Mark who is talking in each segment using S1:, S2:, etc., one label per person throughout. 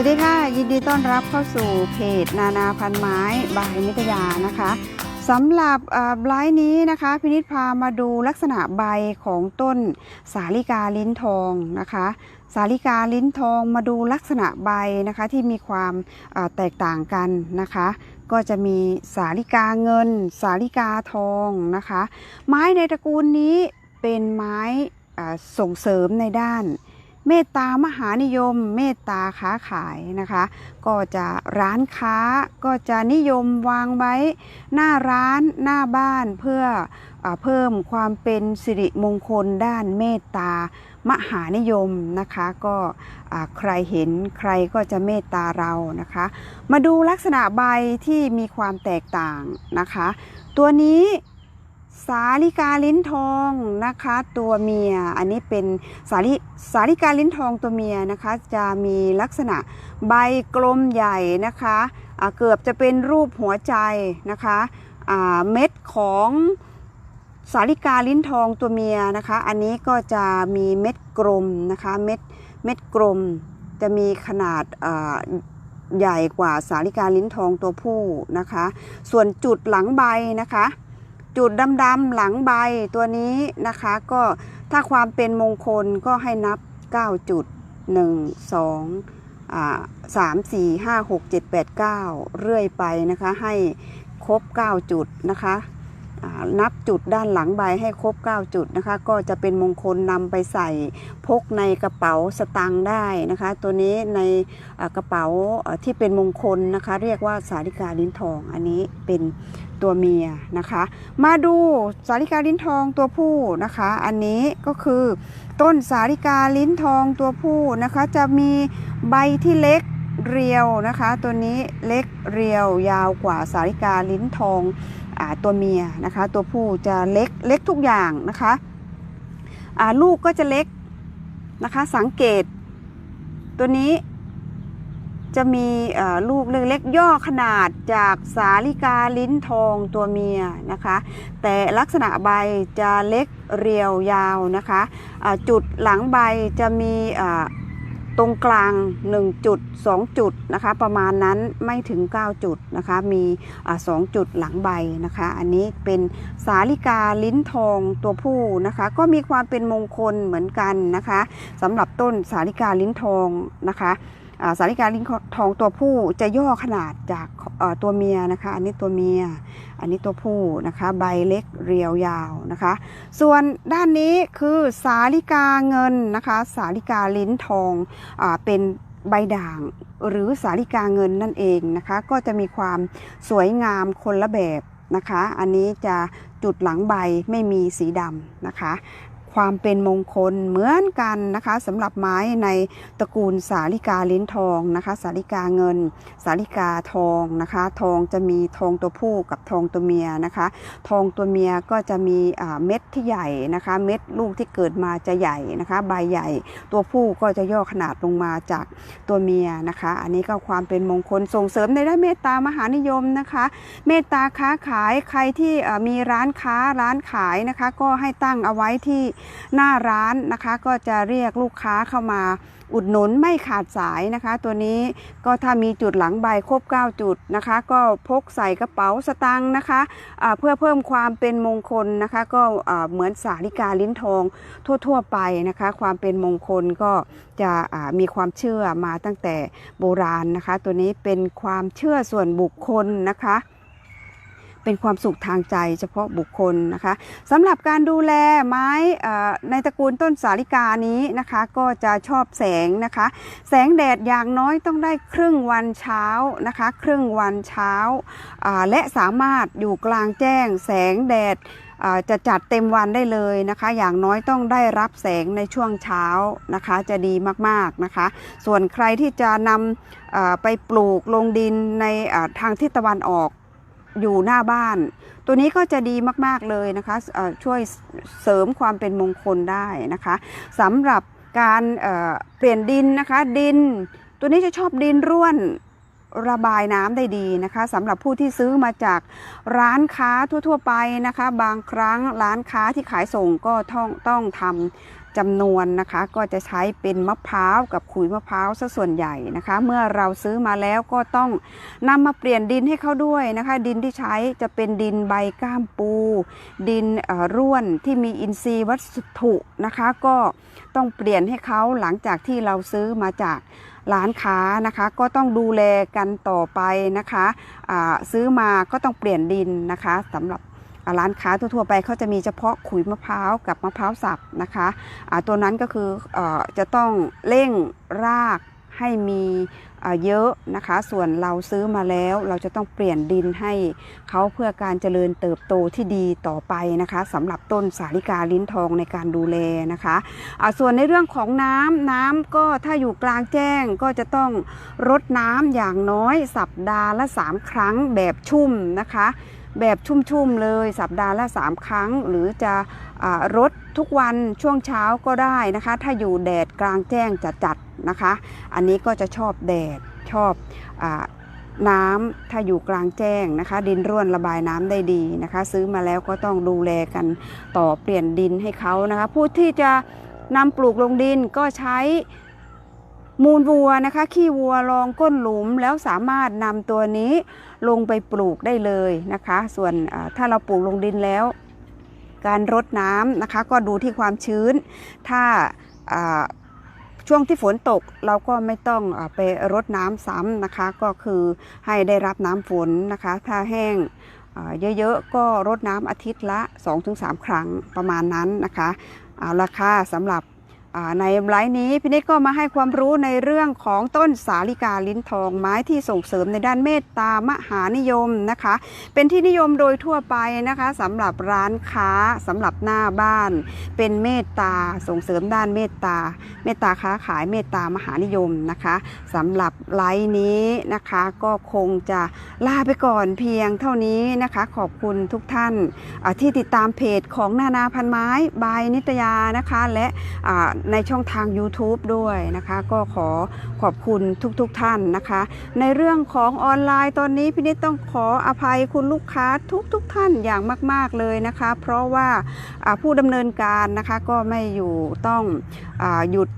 S1: วัสดีค่ะ ยินดีต้อนรับเข้าสู่เพจนานาพันไม้บายนิตยานะคะสำหรับไลฟ์นี้นะคะพินิษพามาดูลักษณะใบของต้นสาลิกาลิ้นทองนะคะ สาลิกาลิ้นทองมาดูลักษณะใบนะคะที่มีความแตกต่างกันนะคะ ก็จะมีสาลิกาเงิน สาลิกาทองนะคะ ไม้ในตระกูลนี้เป็นไม้ส่งเสริมในด้าน เมตตามหานิยม เมตตาค้าขายนะคะ ก็จะร้านค้าก็จะนิยมวางไว้ หน้าร้านหน้าบ้านเพื่ออเพิ่มความเป็นสิริมงคลด้านเมตตามหานิยมนะคะก็ใครเห็นใครก็จะเมตตาเรานะคะ มาดูลักษณะใบที่มีความแตกต่างนะคะ ตัวนี้ สาลิกาลิ้นทองนะคะ ตัวเมีย อันนี้เป็นสาลิสาลิกาลิ้นทองตัวเมียนะคะ จะมีลักษณะใบกลมใหญ่นะคะอ่าเกือบจะเป็นรูปหัวใจนะคะเม็ดของสาลิกาลิ้นทองตัวเมียนะคะ อันนี้ก็จะมีเม็ดกลมนะคะเม็ดเม็ดกลมจะมีขนาดใหญ่กว่าสาลิกาลิ้นทองตัวผู้นะคะ ส่วนจุดหลังใบนะคะ จุดดำๆหลังใบตัวนี้นะคะ ก็ถ้าความเป็นมงคลก็ให้นับ 9 จุด 1 2อ่า3 4 5 6 7 8 9 เรื่อยไปนะคะ ให้ครบ 9 จุดนะคะ นับจุดด้านหลังใบให้ครบ 9 จุดนะคะ ก็จะเป็นมงคลนำไปใส่พกในกระเป๋าสตางค์ได้นะคะ ตัวนี้ในกระเป๋าที่เป็นมงคลนะคะ เรียกว่าสาริกาลิ้นทอง อันนี้เป็นตัวเมียนะคะ มาดูสาลิกาลิ้นทองตัวผู้นะคะ อันนี้ก็คือต้นสาลิกาลิ้นทองตัวผู้นะคะ จะมีใบที่เล็กเรียวนะคะ ตัวนี้เล็กเรียวยาวกว่าสาลิกาลิ้นทอง ตัวเมียนะคะตัวผู้จะเล็กเล็กทุกอย่างนะคะลูกก็จะเล็กนะคะสังเกต ตัวนี้จะมีลูกเล็กๆย่อขนาดจากสาลิกาลิ้นทองตัวเมียนะคะ แต่ลักษณะใบจะเล็กเรียวยาวนะคะจุดหลังใบจะมี ตรงกลาง 1 จุด 2 จุดนะคะ ประมาณนั้นไม่ถึง 9 จุดนะคะ มีอ่า2จุดหลังใบนะคะ อันนี้เป็นสาลิกาลิ้นทองตัวผู้นะคะ ก็มีความเป็นมงคลเหมือนกันนะคะสำหรับต้นสาลิกาลิ้นทองนะคะ สาลิกาลิ้นทองตัวผู้จะย่อขนาดจากตัวเมียนะคะ อันนี้ตัวเมีย อันนี้ตัวผู้นะคะ ใบเล็กเรียวยาวนะคะ ส่วนด้านนี้คือสาลิกาเงินนะคะ สาลิกาลิ้นทองอเป็นใบด่างหรือสาลิกาเงินนั่นเองนะคะ ก็จะมีความสวยงามคนละแบบนะคะ อันนี้จะจุดหลังใบไม่มีสีดำนะคะ ความเป็นมงคลเหมือนกันนะคะสำหรับไม้ในตระกูลสาลิกาลิ้นทองนะคะ สาลิกาเงิน สาลิกาทองนะคะ ทองจะมีทองตัวผู้กับทองตัวเมียนะคะ ทองตัวเมียก็จะมีเม็ดที่ใหญ่นะคะ เม็ดลูกที่เกิดมาจะใหญ่นะคะ ใบใหญ่ ตัวผู้ก็จะย่อขนาดลงมาจากตัวเมียนะคะ อันนี้ก็ความเป็นมงคลส่งเสริมในด้านเมตตามหานิยมนะคะ เมตตาค้าขายใครที่มีร้านค้าร้านขายนะคะ ก็ให้ตั้งเอาไว้ที่หน้าร้านนะคะก็จะเรียกลูกค้าเข้ามาอุดหนุนไม่ขาดสายนะคะ ตัวนี้ก็ถ้ามีจุดหลังใบครบ 9 จุดนะคะ ก็พกใส่กระเป๋าสตางค์นะคะอ่าเพื่อเพิ่มความเป็นมงคลนะคะ ก็เหมือนสาลิกาลิ้นทองทั่ว ๆ ไปนะคะ ความเป็นมงคลก็จะมีความเชื่อมาตั้งแต่โบราณนะคะ ตัวนี้เป็นความเชื่อส่วนบุคคลนะคะ เป็นความสุขทางใจเฉพาะบุคคลนะคะสำหรับการดูแลไม้ในตระกูลต้นสาลิกานี้นะคะก็จะชอบแสงนะคะ แสงแดดอย่างน้อยต้องได้ครึ่งวันเช้านะคะ ครึ่งวันเช้า และสามารถอยู่กลางแจ้งแสงแดดจะจัดเต็มวันได้เลยนะคะ อย่างน้อยต้องได้รับแสงในช่วงเช้านะคะ จะดีมากๆนะคะ ส่วนใครที่จะนำไปปลูกลงดินในทางทิศตะวันออก อยู่หน้าบ้าน ตัวนี้ก็จะดีมากๆเลยนะคะช่วยเสริมความเป็นมงคลได้นะคะสำหรับการเเปลี่ยนดินนะคะดิน ตัวนี้จะชอบดินร่วนระบายน้ำได้ดีนะคะสำหรับผู้ที่ซื้อมาจากร้านค้าทั่ว ๆ ไปนะคะ บางครั้งร้านค้าที่ขายส่งก็ต้องต้องทำ จำนวนนะคะก็จะใช้เป็นมะพร้าวกับขุยมะพร้าวซะส่วนใหญ่นะคะ เมื่อเราซื้อมาแล้วก็ต้องนำมาเปลี่ยนดินให้เขาด้วยนะคะ ดินที่ใช้จะเป็นดินใบก้ามปู ดินร่วนที่มีอินทรีย์วัตถุนะคะ ก็ต้องเปลี่ยนให้เขาหลังจากที่เราซื้อมาจากร้านค้านะคะก็ต้องดูแลกันต่อไปนะคะอ่าซื้อมาก็ต้องเปลี่ยนดินนะคะสำหรับ ร้านค้าทั่วๆไปเขาจะมีเฉพาะขุยมะพร้าวกับมะพร้าวสับนะคะอ่าตัวนั้นก็คืออจะต้องเร่งรากให้มีเยอะนะคะ ส่วนเราซื้อมาแล้วเราจะต้องเปลี่ยนดินให้เขาเพื่อการเจริญเติบโตที่ดีต่อไปนะคะสำหรับต้นสาลิกาลิ้นทองในการดูแลนะคะอ่าส่วนในเรื่องของน้ำน้ำก็ถ้าอยู่กลางแจ้งก็จะต้องรดน้ำอย่างน้อยสัปดาห์ละ 3 ครั้งแบบชุ่มนะคะแบบชุ่มๆเลยสัปดาห์ละ 3 ครั้ง หรือจะรดทุกวันช่วงเช้าก็ได้นะคะ ถ้าอยู่แดดกลางแจ้งจัดๆนะคะ อันนี้ก็จะชอบแดดชอบอน้ำถ้าอยู่กลางแจ้งนะคะ ดินร่วนระบายน้ำได้ดีนะคะ ซื้อมาแล้วก็ต้องดูแลกันต่อเปลี่ยนดินให้เขานะคะ ผู้ที่จะนำปลูกลงดินก็ใช้ มูลวัวนะคะขี้วัวรองก้นหลุมแล้วสามารถนำตัวนี้ลงไปปลูกได้เลยนะคะ ส่วนถ้าเราปลูกลงดินแล้ว การรดน้ำนะคะ ก็ดูที่ความชื้น ถ้าช่วงที่ฝนตกเราก็ไม่ต้องอไปรดน้ำซ้ำนะคะ ก็คือให้ได้รับน้ำฝนนะคะ ถ้าแห้งเยอะๆก็รดน้ำอาทิตย์ละ 2-3 ครั้งประมาณนั้นนะคะ เอาราคาสำหรับ ในไลฟ์นี้พี่นิดก็มาให้ความรู้ในเรื่องของต้นสาลิกาลิ้นทองไม้ที่ส่งเสริมในด้านเมตตามหานิยมนะคะ เป็นที่นิยมโดยทั่วไปนะคะสำหรับร้านค้าสำหรับหน้าบ้าน เป็นเมตตาส่งเสริมด้านเมตตา เมตตาค้าขายเมตตามหานิยมนะคะสำหรับไลฟ์นี้นะคะก็คงจะลาไปก่อนเพียงเท่านี้นะคะ ขอบคุณทุกท่านที่ติดตามเพจของนานาพันไม้บายนิตยานะคะและในช่องทาง YouTube ด้วยนะคะ ก็ขอขอบคุณทุกๆทท่านนะคะ ในเรื่องของออนไลน์ตอนนี้พี่นิดต้องขออภัยคุณลูกค้าทุกๆทท่านอย่างมาก ๆเลยนะคะ เพราะว่าผู้ดำเนินการนะคะก็ไม่อยู่ต้องอหยุด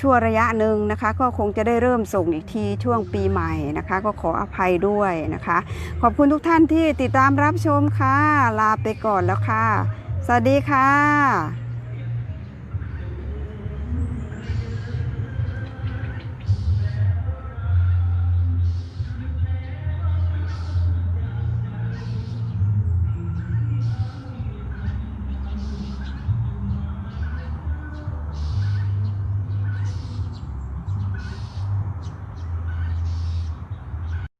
S1: ชั่วระยะหนึ่งนะคะ ก็คงจะได้เริ่มส่งอีกทีช่วงปีใหม่นะคะ ก็ขออภัยด้วยนะคะ ขอบคุณทุกท่านที่ติดตามรับชมค่ะ ลาไปก่อนแล้วค่ะ สวัสดีค่ะ